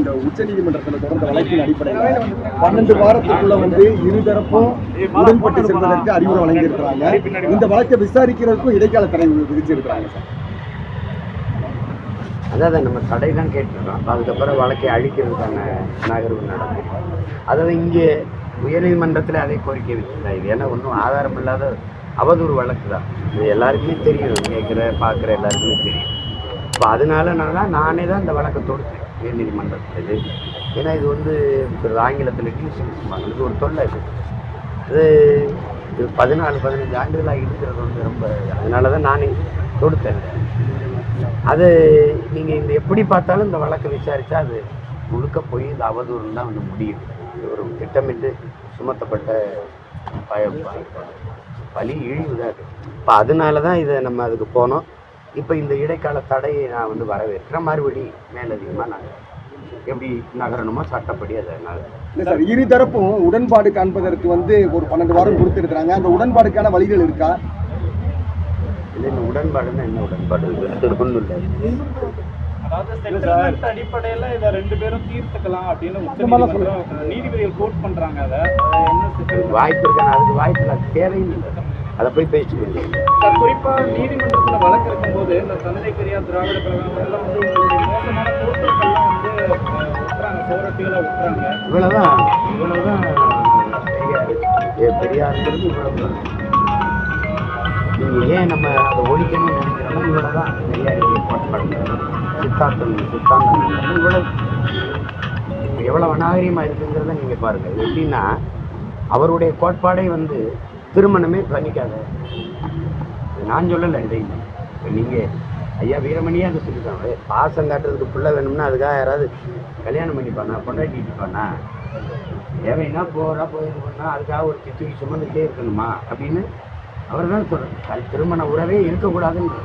இந்த உச்ச நீதிமன்றத்தில் தொடர்ந்த வழக்கின் அடிப்படையில் பன்னெண்டு வாரத்துக்குள்ள வந்து இருதரப்பும் உடன்பட்டு செல்வதற்கு அறிவுரை வழங்கியிருக்கிறாங்க. இந்த வழக்கை விசாரிக்கிறதுக்கும் இடைக்கால தடை விதிச்சிருக்கிறாங்க சார். அதாவது நம்ம தடை தான் கேட்டுருக்கோம் அதுக்கப்புறம் வழக்கை அழிக்கிறதுக்கான நகர்வு நடக்கும். அதாவது இங்கே உயர்நீதிமன்றத்தில் அதே கோரிக்கை வச்சுருந்தா இது ஏன்னா ஒன்றும் ஆதாரம் இல்லாத அவதூறு வழக்கு தான். இது எல்லாருக்குமே தெரியும். கேட்குற பார்க்குற எல்லாருக்குமே தெரியும். இப்போ அதனால நான் நானே தான் இந்த வழக்கை தொடுத்தேன். உயர்நீதிமன்றத்தில் இது ஏன்னா இது வந்து ஒரு ஆங்கிலத்தில் டியூஷன் இது ஒரு தொல்லை இது. இது இது பதினாலு பதினஞ்சு ஆண்டுகளாக இருக்கிறது வந்து ரொம்ப அதனால தான் நானே தொடுத்தேன். அது நீங்கள் இந்த எப்படி பார்த்தாலும் இந்த வழக்கை விசாரித்தா அது முழுக்க போய் இந்த அவதூறுன்னு தான் வந்து முடியும். இது ஒரு திட்டமிட்டு சுமத்தப்பட்ட பய ப- பலி இழிவு தான் இருக்குது இப்போ அதனால தான் இதை நம்ம அதுக்கு போனோம். இப்போ இந்த இடைக்கால தடையை நான் வந்து வரவேற்கிறேன். மறுபடி மேலதிகமாக நாங்கள் எப்படி நகரணுமோ சட்டப்படி அதை இல்லை சார் இருதரப்பும் உடன்பாடு காண்பதற்கு வந்து ஒரு பன்னெண்டு வாரம் கொடுத்துருக்காங்க அந்த உடன்பாடுக்கான வழிகள் இருக்கா? இது இந்த உடன்பாடுன்னா என்ன உடன்பாடு? ஒன்றும் இல்லை. அதாவது செட்டில்மெண்ட் அடிப்படையில இதை ரெண்டு பேரும் தீர்த்துக்கலாம் அப்படின்னு உச்சநீதிமன்றம் நீதிபதிகள் கோட் பண்றாங்க. அதை வாய்ப்பு இருக்கான அதுக்கு வாய்ப்பு இல்லை தேவையும் இல்லை. அதை போய் பேசிட்டு போயிடலாம். சார் குறிப்பா நீதிமன்றத்துல வழக்கு இருக்கும்போது இந்த தந்தை பெரியார் திராவிட கழகம் வந்து பெரியார் ஏ, பெரியாருங்கிறது இவ்வளவுதான். நீங்க ஏன் நம்ம அதை ஒழிக்கணும்னு நினைக்கிறோமோ பெரியாருடைய கோட்பாடு சித்தாந்தம் சித்தாந்தம் இவ்வளவு. இப்ப எவ்வளவு அநாகரிகமா இருக்குங்கிறத நீங்க பாருங்க. இது எப்படின்னா அவருடைய கோட்பாடே வந்து திருமணமே பண்ணிக்காத நான் சொல்லலை நீங்கள் ஐயா வீரமணியே அதை சொல்லிட்டாங்க பாசம் காட்டுறதுக்கு பிள்ளை வேணும்னா அதுக்காக யாராவது கல்யாணம் பண்ணிப்பானா? பொண்டாட்டிப்பானா தேவைன்னா போகிறா போயிருக்கோம்னா அதுக்காக ஒரு சித்துக்கு சுமந்துக்கிட்டே இருக்கணுமா? அப்படின்னு அவர் தான் சொல்கிறார் திருமண உறவே இருக்கக்கூடாதுன்னு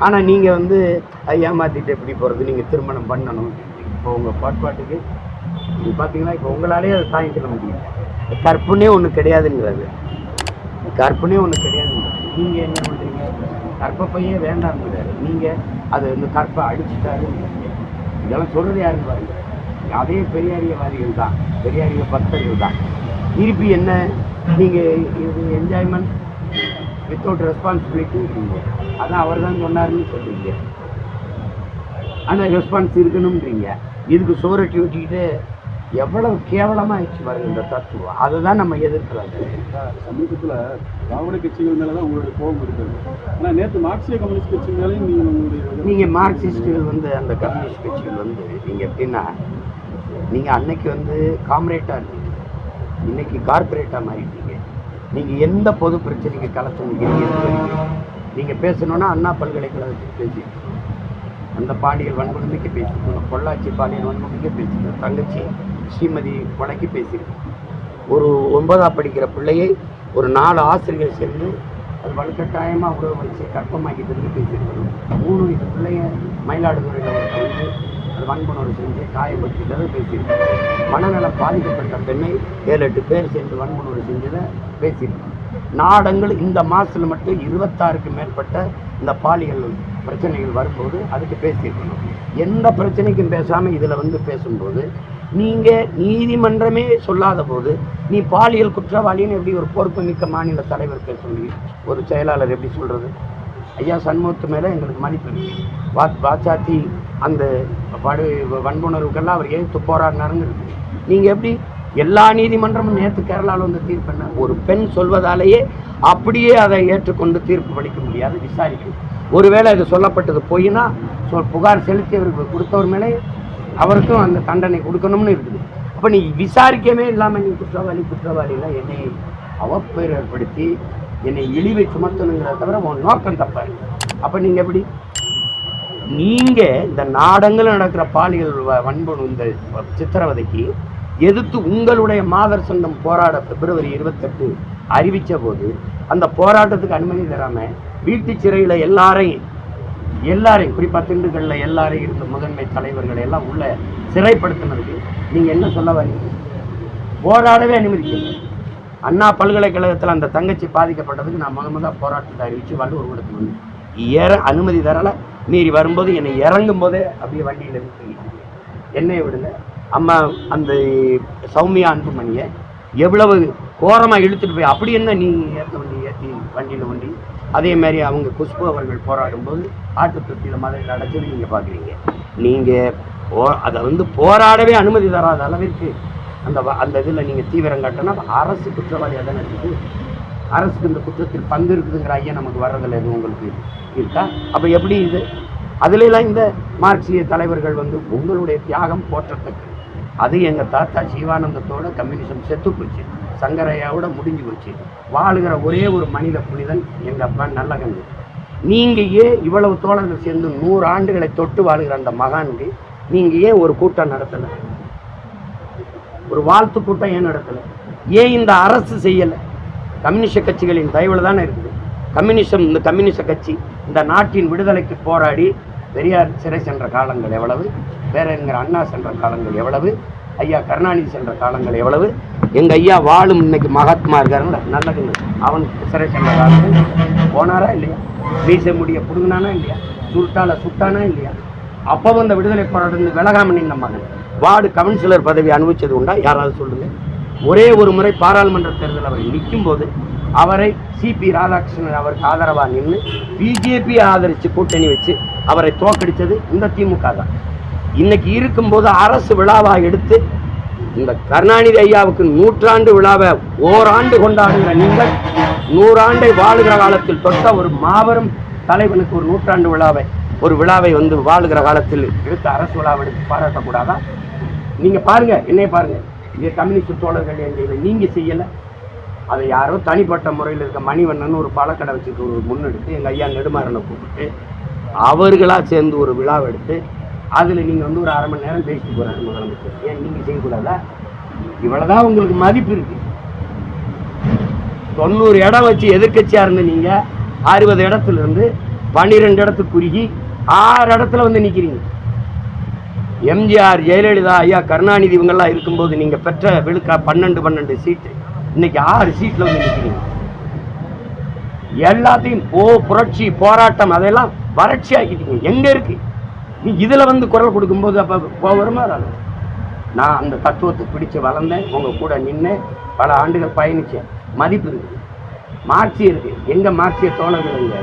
ஆனால் நீங்கள் வந்து "ஐ, ஏமாத்திட்டு எப்படி போகிறது நீங்கள் திருமணம் பண்ணணும். இப்போ உங்கள் பாட்பாட்டுக்கு இது பார்த்தீங்கன்னா இப்போ உங்களாலே அதை தாங்கிக்கிற முடியும் கற்புனே ஒன்று கிடையாதுங்கிறது கற்பனே ஒன்று கிடையாதுங்கிறது நீங்கள் என்ன பண்ணுறீங்க கற்பப்பையே வேண்டாம்ங்கிறாரு நீங்கள் அது இந்த கற்பை அடிச்சுட்டாரு இதெல்லாம் சொல்கிறது யாருன்னு பாருங்க? அதே பெரியாரியவாதிகள் தான். பெரியாரிய பக்தர்கள் தான். திருப்பி என்ன? நீங்கள் இது என்ஜாய்மெண்ட் வித்தவுட் ரெஸ்பான்சிபிலிட்டி இருக்கீங்க. அதான் அவர் தான் சொன்னாருன்னு சொல்கிறீங்க ஆனால் ரெஸ்பான்ஸ் இருக்கணும்ன்றீங்க. இதுக்கு சோரட்டி ஒட்டிக்கிட்டு எவ்வளவு கேவலமாக ஆயிடுச்சு பாருங்க இந்த தத்துவம். அதை தான் நம்ம எதிர்க்கிறாங்க சமீபத்தில் திராவிட கட்சிகள் மேலே தான் உங்களுடைய கோபம் இருக்குது ஆனால் நேற்று மார்க்சிய கம்யூனிஸ்ட் கட்சி மேலேயும் நீங்கள் உங்களுடைய நீங்கள் மார்க்சிஸ்டுகள் வந்து அந்த கம்யூனிஸ்ட் கட்சிகள் வந்து நீங்கள் எப்படின்னா நீங்கள் அன்னைக்கு வந்து காம்ரேட்டாக இருந்தீங்க. இன்னைக்கு கார்ப்பரேட்டாக மாறிட்டீங்க. நீங்கள் எந்த பொது பிரச்சனைக்கு களத்துனீங்க நீங்கள் பேசணுன்னா அண்ணா பல்கலைக்கழகத்துக்கு பேசியிருக்கோம் அந்த பாண்டியல் வன்கொடுமைக்கு பேசியிருக்கோம் பொள்ளாச்சி பாண்டியல் வன்கொடுமைக்கு பேசியிருக்கோம் தங்கச்சி ஸ்ரீமதி கொலைக்கு பேசியிருக்கோம். ஒரு ஒன்பதாம் படிக்கிற பிள்ளையை ஒரு நாலு ஆசிரியர் சேர்ந்து அது வலுக்கட்டாயமாக உறவு வச்சு கற்பமாக்கிட்டு பேசியிருக்கணும் மூணு வயசு பிள்ளைய மயிலாடுதுறையில் ஒரு வந்து அது வன்புணர்வு செஞ்சு காயப்படுத்திட்டதை பேசியிருக்கோம். மனநலம் பாதிக்கப்பட்ட பெண்ணை ஏழு எட்டு பேர் சேர்ந்து வன்புணர்வு செஞ்சதை பேசியிருக்கோம். நாடங்கள் இந்த மாதத்தில் மட்டும் இருபத்தாறுக்கு மேற்பட்ட இந்த பாலியல் பிரச்சனைகள் வரும்போது அதுக்கு பேசியிருக்கணும் எந்த பிரச்சனைக்கும் பேசாமல் இதில் வந்து பேசும்போது நீங்கள் நீதிமன்றமே சொல்லாத போது நீ பாலியல் குற்றவாளின்னு எப்படி ஒரு பொறுப்புமிக்க மாநில தலைவர்கள் சொல்லி ஒரு செயலாளர் எப்படி சொல்கிறது ஐயா சண்முகத்து மேலே எங்களுக்கு மதிப்பு வா வாச்சாத்தி அந்த படு வன்புணர்வுக்கெல்லாம் அவர் எதிர்த்து போராடினாருங்கிறது. நீங்கள் எப்படி எல்லா நீதிமன்றமும் நேற்று கேரளாவில் வந்து தீர்ப்பு என்ன? ஒரு பெண் சொல்வதாலேயே அப்படியே அதை ஏற்றுக்கொண்டு தீர்ப்பு படிக்க முடியாது விசாரிக்கணும் ஒருவேளை இது சொல்லப்பட்டது பொய்னா சொல் புகார் செலுத்தியவருக்கு கொடுத்தவர் மேலே அவருக்கும் அந்த தண்டனை கொடுக்கணும்னு இருக்குது. அப்போ நீ விசாரிக்கவே இல்லாமல் நீ குற்றவாளி குற்றவாளினா என்னை அவப்பேர் ஏற்படுத்தி என்னை இழிவை சுமத்தணுங்கிறத தவிர உன் நோக்கம் தப்பாரு அப்போ நீங்கள் எப்படி? நீங்கள் இந்த நாடங்கள் நடக்கிற பாலியல் வ- வன்பு இந்த சித்திரவதைக்கு எதிர்த்து உங்களுடைய மாதர் சொந்தம் போராட பிப்ரவரி இருபத்தெட்டு அறிவித்த போது அந்த போராட்டத்துக்கு அனுமதி தராமல் வீட்டு சிறையில் எல்லாரையும் எல்லாரையும் குறிப்பாக திண்டுக்கல்ல எல்லாரையும் இருந்த முதன்மை தலைவர்களை எல்லாம் உள்ள சிறைப்படுத்தினதுக்கு நீங்கள் என்ன சொல்ல வரீங்க? போராடவே அனுமதிக்கல. அண்ணா பல்கலைக்கழகத்தில் அந்த தங்கச்சி பாதிக்கப்பட்டதுக்கு நான் முத முத போராட்டத்தை அறிவித்து வள்ளுவர் கொடுத்து வந்தேன். ஏற அனுமதி தரலை. மீறி வரும்போது என்னை இறங்கும் போதே அப்படியே வண்டியில் இருந்து என்னைய விடுங்க. அம்மா அந்த சௌமியா அன்புமணியை எவ்வளவு கோரமாக இழுத்துட்டு போய் அப்படி என்ன நீ ஏற்ற வண்டி ஏற்றி வண்டியில் வண்டி அதே மாதிரி அவங்க குஷ்பு அவர்கள் போராடும்போது ஆட்டு தொட்டியில் மதுரையில் அடைச்சது நீங்கள் பார்க்குறீங்க. நீங்கள் போ அதை வந்து போராடவே அனுமதி தராத அளவிற்கு அந்த வ- அந்த இதில் நீங்கள் தீவிரம் காட்டினா அரசு குற்றவாளியாக தானே இருக்குது. அரசுக்கு இந்த குற்றத்தில் பங்கு இருக்குதுங்கிற ஐயா நமக்கு வர்றதில்ல எதுவும் உங்களுக்கு இருக்கா? அப்போ எப்படி இது? அதுலலாம் இந்த மார்க்சிய தலைவர்கள் வந்து உங்களுடைய தியாகம் போற்றத்தக்கது. அது எங்கள் தாத்தா சிவானந்தத்தோட கம்யூனிசம் செத்து போச்சு. சங்கரையாவோட முடிஞ்சு போச்சு. வாழுகிற ஒரே ஒரு மனித புனிதன் எங்கள் அப்பா நல்லகண்ணு நீங்கள் ஏன் இவ்வளவு தோழர்கள் சேர்ந்து நூறு ஆண்டுகளை தொட்டு வாழுகிற அந்த மகானுக்கு நீங்கள் ஏன் ஒரு கூட்டம் நடத்தலை? ஒரு வாழ்த்து கூட்டம் ஏன் நடத்தலை? ஏன் இந்த அரசு செய்யலை? கம்யூனிஸ்ட கட்சிகளின் தயவில் தானே இருக்குது. கம்யூனிசம் இந்த கம்யூனிஸ்ட கட்சி இந்த நாட்டின் விடுதலைக்கு போராடி பெரியார் சிறை சென்ற காலங்கள் எவ்வளவு? பேரறிஞர் அண்ணா சென்ற காலங்கள் எவ்வளவு? ஐயா கருணாநிதி சென்ற காலங்கள் எவ்வளவு? எங்க ஐயா வாழும் இன்னைக்கு மகாத்மா இருக்காருல்ல நல்லதுங்க அவன் சிறை சென்ற காலங்கள் போனாரா இல்லையா? வீச முடிய புடுங்கினானா இல்லையா? சுருட்டால சுட்டானா இல்லையா? அப்போ அந்த விடுதலை போராட்டம் விலகாம நின்ன மகன். வார்டு கவுன்சிலர் பதவி அனுபவிச்சது உண்டா? யாராவது சொல்லுங்கள் ஒரே ஒரு முறை பாராளுமன்ற தேர்தல் அவர் நிற்கும் போது அவரை சிபி ராதாகிருஷ்ணன் அவருக்கு ஆதரவாக நின்று பிஜேபி ஆதரித்து கூட்டணி வச்சு அவரை தோக்கடித்தது இந்த திமுக தான். இன்னைக்கு இருக்கும்போது அரசு விழாவாக எடுத்து இந்த கருணாநிதி ஐயாவுக்கு நூற்றாண்டு விழாவை ஓராண்டு கொண்டாடுகிற நீங்கள் நூறாண்டை வாழுகிற காலத்தில் தொட்ட ஒரு மாபெரும் தலைவனுக்கு ஒரு நூற்றாண்டு விழாவை ஒரு விழாவை வந்து வாழுகிற காலத்தில் எடுத்து அரசு விழாவை எடுத்து பாராட்டக்கூடாதா? நீங்கள் பாருங்க என்னைய பாருங்கள் இதே கம்யூனிஸ்ட் தோழர்கள் எங்க நீங்கள் செய்யலை. அதை யாரோ தனிப்பட்ட முறையில் இருக்க மணிவண்ணன் ஒரு பழக்கடை வச்சுட்டு ஒரு முன்னெடுத்து எங்கள் ஐயா நெடுமாறனை கூப்பிட்டு அவர்களாக சேர்ந்து ஒரு விழாவை எடுத்து அதில் நீங்கள் வந்து ஒரு அரை மணி நேரம் பேசிட்டு போகிறாரு முதலமைச்சர். ஏன் நீங்கள் செய்யக்கூடாதா? இவ்வளோதான் உங்களுக்கு மதிப்பு இருக்குது தொண்ணூறு இடம் வச்சு எதிர்க்கட்சியாக இருந்த நீங்கள் அறுபது இடத்துல இருந்து பன்னிரெண்டு இடத்துக்கு குறுகி ஆறு இடத்துல வந்து நிற்கிறீங்க எம்ஜிஆர் ஜெயலலிதா ஐயா கருணாநிதி இவங்கெல்லாம் இருக்கும்போது நீங்கள் பெற்ற விழுக்கா பன்னெண்டு பன்னெண்டு சீட்டு. இன்னைக்கு ஆறு சீட்டில் வந்து நிற்கிறீங்க எல்லாத்தையும் போ புரட்சி போராட்டம் அதெல்லாம் வறட்சி ஆக்கிட்டீங்க எங்கே இருக்குது இதில் வந்து குரல் கொடுக்கும்போது அப்போ வருமா வராது? நான் அந்த தத்துவத்தை பிடிச்சு வளர்ந்தேன் உங்கள் கூட நின்று பல ஆண்டுகள் பயணித்தேன் மதிப்பு இருக்குது மார்க்சி இருக்கு. எங்க மார்க்சிய தோழர்கள் எங்க?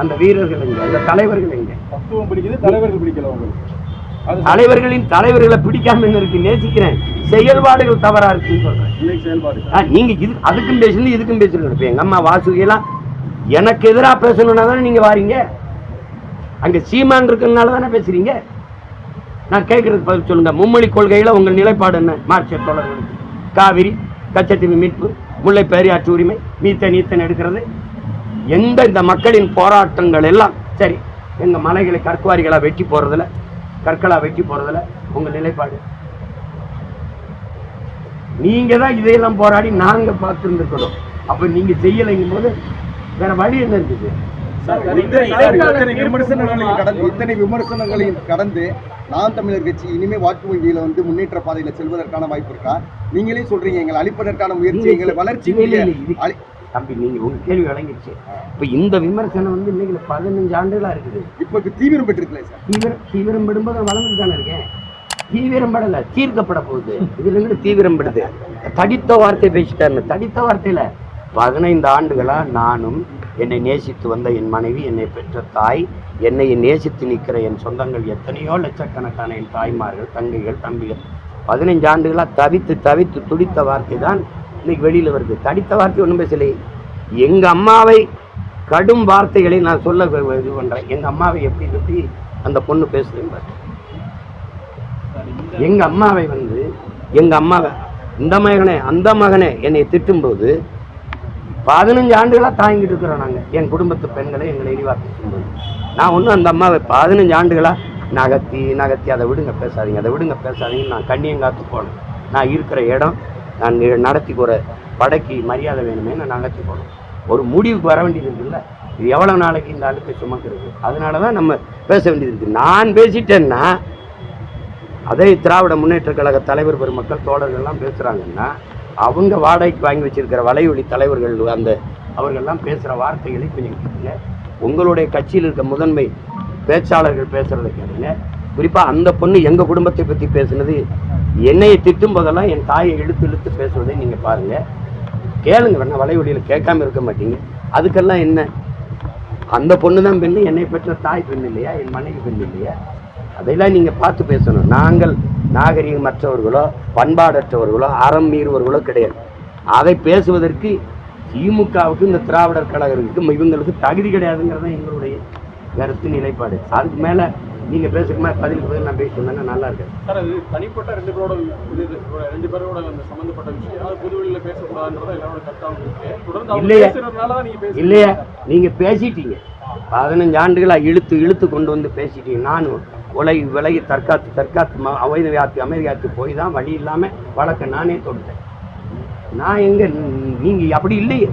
அந்த வீரர்கள் எங்க? அந்த தலைவர்கள் எங்க? தத்துவம் பிடிக்குது தலைவர்கள் பிடிக்கல உங்களுக்கு. அது தலைவர்களின் தலைவர்களை பிடிக்காம இருக்கு நேசிக்கிறேன். செயல்பாடுகள் தவறா இருக்குன்னு சொல்றேன். நீங்க இது அதுக்கும் பேசுறது இதுக்கும் பேசுறது. இப்ப எங்க அம்மா வாசுகியெல்லாம் எனக்கு எதிராக பேசணும்னா தானே நீங்க வாரீங்க? அங்கே சீமான் இருக்கிறதுனால தானே பேசுறீங்க? நான் கேட்கறதுக்கு பதில் சொல்லுங்க. மும்மொழி கொள்கையில் உங்கள் நிலைப்பாடு என்ன? மார்க்சிய தோழர்களுக்கு காவிரி கச்சத்தீவு மீட்பு முல்லை பெரியாற்று உரிமை மீத்தன் நீத்தன் எடுக்கிறது. எந்த இந்த மக்களின் போராட்டங்கள் எல்லாம் சரி எங்கள் மலைகளை கற்குவாரிகளாக வெட்டி போறதுல கற்களாக வெட்டி போறதுல உங்கள் நிலைப்பாடு. நீங்கள் தான் இதையெல்லாம் போராடி நாங்கள் பார்த்துருந்துருக்கணும் அப்போ நீங்கள் செய்யலைங்கும் போது வேறு வழி என்ன இருக்குது இத்தனை விமர்சனங்களையும் கடந்து இத்தனை விமர்சனங்களையும் கடந்து நாம் தமிழர் கட்சி இனிமே வாக்கு வங்கியில வந்து முன்னேற்ற பாதையில செல்வதற்கான வாய்ப்பு இருக்கா? நீங்களே சொல்றீங்க எங்களை அழிப்பதற்கான முயற்சி எங்களை வளர்ச்சி தம்பி நீங்க உங்க கேள்வி விளங்கிடுச்சு இப்ப இந்த விமர்சனம் வந்து இன்னைக்கு பதினஞ்சு ஆண்டுகளா இருக்குது. இப்ப தீவிரம் பெற்றிருக்கல சார். தீவிரம் தீவிரம் படும்போது நான் வளர்ந்துட்டு தானே இருக்கேன். தீவிரம் படல தீர்க்கப்பட போகுது. இதுல இருந்து தீவிரம் படுது தடித்த வார்த்தை பேசிட்டாருன்னு தடித்த வார்த்தையில பதினைந்து ஆண்டுகளாக நானும் என்னை நேசித்து வந்த என் மனைவி என்னை பெற்ற தாய் என்னை நேசித்து நிற்கிற என் சொந்தங்கள் எத்தனையோ லட்சக்கணக்கான என் தாய்மார்கள் தங்கைகள் தம்பிகள். பதினைஞ்சு ஆண்டுகளாக தவித்து தவித்து துடித்த வார்த்தை தான் இன்னைக்கு வெளியில் வருது. தடித்த வார்த்தை ஒன்றும் பேசலை. எங்கள் அம்மாவை கடும் வார்த்தைகளை நான் சொல்ல இது பண்ணுறேன் எங்கள் அம்மாவை எப்படி எப்படி அந்த பொண்ணு பேசுறேன் எங்கள் அம்மாவை வந்து எங்கள் அம்மாவை இந்த மகனே அந்த மகனே என்னை திட்டும்போது பதினஞ்சு ஆண்டுகளாக தாங்கிட்டு இருக்கிறோம் நாங்கள் என் குடும்பத்து பெண்களை எங்களை இழிவாக்கி சொல்லும்போது நான் ஒன்றும் அந்த அம்மாவை பதினஞ்சு ஆண்டுகளாக நகர்த்தி நகர்த்தி அதை விடுங்க பேசாதீங்க அதை விடுங்க பேசாதீங்க நான் கண்ணியங்காத்து போனேன். நான் இருக்கிற இடம் நான் நடத்தி போகிற படைக்கு மரியாதை வேணுமே நான் நகர்த்தி போனோம் ஒரு முடிவுக்கு வர வேண்டியது இருக்குல்ல? இது எவ்வளோ நாளைக்கு இந்த அழுக்கை சுமக்கிறது? அதனால தான் நம்ம பேச வேண்டியது இருக்குது நான் பேசிட்டேன்னா அதே திராவிட முன்னேற்ற கழக தலைவர் பெருமக்கள் தோழர்கள்லாம் பேசுகிறாங்கன்னா அவங்க வாடகைக்கு வாங்கி வச்சிருக்கிற வலையொலி தலைவர்கள் அந்த அவர்கள்லாம் பேசுகிற வார்த்தைகளை கொஞ்சம் கேளுங்க. உங்களுடைய கட்சியில் இருக்க முதன்மை பேச்சாளர்கள் பேசுகிறத கேளுங்க. குறிப்பாக அந்த பொண்ணு எங்கள் குடும்பத்தை பற்றி பேசுனது என்னையை திட்டும் போதெல்லாம் என் தாயை இழுத்து இழுத்து பேசுவதை நீங்கள் பாருங்கள் கேளுங்க வேணா வலைவழியில் கேட்காம இருக்க மாட்டீங்க. அதுக்கெல்லாம் என்ன? அந்த பொண்ணு தான் பெண்ணு என்னை பெற்ற தாய் பெண் இல்லையா என் மனைவி பெண் இல்லையா? அதையெல்லாம் நீங்கள் பார்த்து பேசணும். நாங்கள் நாகரிகமற்றவர்களோ பண்பாடற்றவர்களோ அறம் மீறுவர்களோ கிடையாது. அதை பேசுவதற்கு திமுகவுக்கு இந்த திராவிடர் கழகத்துக்கு இவங்களுக்கு தகுதி கிடையாதுங்கிறது தான் எங்களுடைய கருத்து நிலைப்பாடு. அதுக்கு மேலே நீங்கள் பேசுற மாதிரி பதிலுக்கு பதில் நான் பேசிட்டு வந்தேன்னா நல்லா இருக்கு சார் அது தனிப்பட்ட ரெண்டு பேரோட இது ரெண்டு பேரோட அந்த சம்பந்தப்பட்ட விஷயம். அது பொது வெளியில பேசக்கூடாதுன்றத எல்லாரோட இருக்கு தொடர்ந்து இல்லையே. பேசுறதுனால தான் நீங்க பேசுறீங்க. இல்லையா. நீங்க பேசிட்டீங்க. பதினஞ்சு ஆண்டுகளா இழுத்து இழுத்து கொண்டு வந்து பேசிட்டீங்க. நான் உலகி விலகி தற்காத்து தற்காத்து ம- அமைதி காத்து போய் தான் வழி இல்லாமல் வழக்கை நானே தொடுத்தேன். நான் எங்க நீங்கள் அப்படி இல்லையே.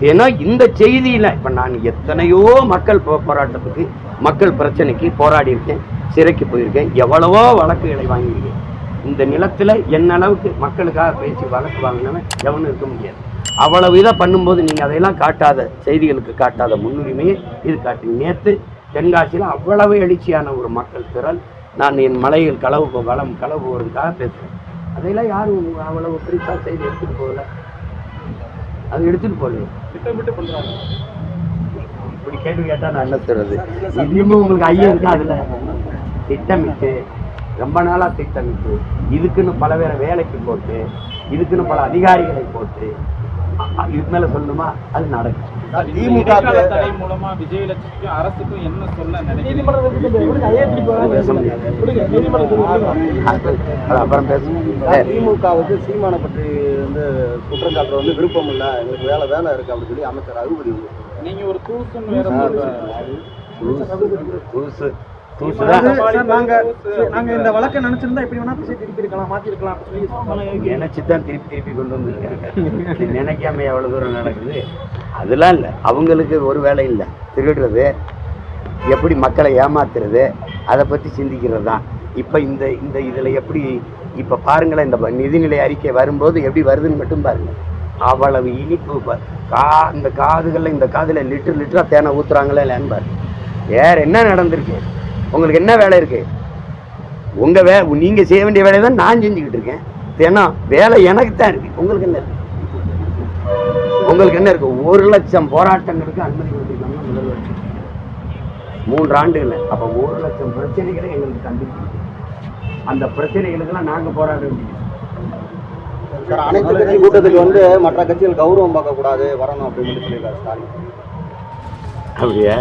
ஏன்னா இந்த செய்தியில் இப்போ நான் எத்தனையோ மக்கள் போராட்டத்துக்கு மக்கள் பிரச்சனைக்கு போராடி இருக்கேன் சிறைக்கு போயிருக்கேன் எவ்வளவோ வழக்குகளை வாங்கியிருக்கேன். இந்த நிலத்தில் என்ன அளவுக்கு மக்களுக்காக பேசி வழக்கு வாங்கினவன் எவனும் இருக்க முடியாது. அவ்வளவு இதை பண்ணும்போது நீங்கள் அதையெல்லாம் காட்டாத செய்திகளுக்கு காட்டாத முன்னுரிமையை இது காட்டி. நேற்று தென்காசியில் அவ்வளவு எழுச்சியான ஒரு மக்கள் திரள். நான் என் மலையில் களவு வளம் களவு வருவதற்காக பேசுறேன். அதையெல்லாம் யாரும் அவ்வளவு குறிப்பா செய்தி எடுத்துட்டு போகல. அது எடுத்துட்டு போகல திட்டமிட்டு பண்றாங்க இப்படி கேள்வி கேட்டா நான் என்ன சொல்றது? இதுலயுமே உங்களுக்கு ஐயம் இருக்கா அதுல திட்டமிட்டு ரொம்ப நாளா திட்டமிட்டு இதுக்குன்னு பல பேரை வேலைக்கு போட்டு இதுக்குன்னு பல அதிகாரிகளை போட்டு இதுக்கு மேல சொல்லணுமா? அது நடக்கும். திமுக தடை மூலமா விஜயலட்சுமிக்கும் அரசுக்கும் என்ன சொல்ல அப்புறம் திமுகவுக்கு சீமானை பற்றி வந்து குற்றம் சாட்டுற வந்து விருப்பம் இல்லை. எங்களுக்கு வேலை வேலை இருக்கு அப்படின்னு சொல்லி அமைச்சர் ரகுபதி நீங்க ஒரு. தூசு தூசு. இந்த வழக்கை நினைச்சிருந்தா இப்படி வேணா திசை திருப்பி இருக்கலாம் மாத்தி இருக்கலாம் சொல்லி சொன்னாங்க. நினைச்சு தான் திருப்பி திருப்பி கொண்டு வந்திருக்காங்க. நினைக்காம எவ்வளவு தூரம் நடக்குது? அதெல்லாம் இல்லை. அவங்களுக்கு ஒரு வேலை இல்லை. திருடுறது எப்படி மக்களை ஏமாத்துறது அதை பற்றி சிந்திக்கிறது தான் இப்போ இந்த இந்த இதில் எப்படி இப்போ பாருங்களேன் இந்த நிதிநிலை அறிக்கை வரும்போது எப்படி வருதுன்னு மட்டும் பாருங்க. அவ்வளவு இனிப்பு கா இந்த காதுகளில் இந்த காதில் லிட்டர் லிட்டராக தேனை ஊற்றுறாங்களே இல்லைன்னு பாருங்க. வேற என்ன நடந்திருக்கு? உங்களுக்கு என்ன வேலை இருக்கு? உங்க வே நீங்க செய்ய வேண்டிய வேலையை தான் நான் செஞ்சுக்கிட்டு இருக்கேன். ஏன்னா வேலை எனக்கு தான் இருக்கு. உங்களுக்கு என்ன இருக்கு? உங்களுக்கு என்ன இருக்கு? ஒரு லட்சம் போராட்டங்களுக்கு அனுமதி கொடுத்துருக்காங்க முதல்வர். மூன்று ஆண்டுகள் அப்ப ஒரு லட்சம் பிரச்சனைகளை எங்களுக்கு கண்டுபிடிச்சு அந்த பிரச்சனைகளுக்கெல்லாம் நாங்க போராட வேண்டியது. அனைத்து கட்சி கூட்டத்துக்கு வந்து மற்ற கட்சிகள் கௌரவம் பார்க்க கூடாது வரணும் அப்படின்னு சொல்லி சொல்லியிருக்காரு ஸ்டாலின். அப்படியே?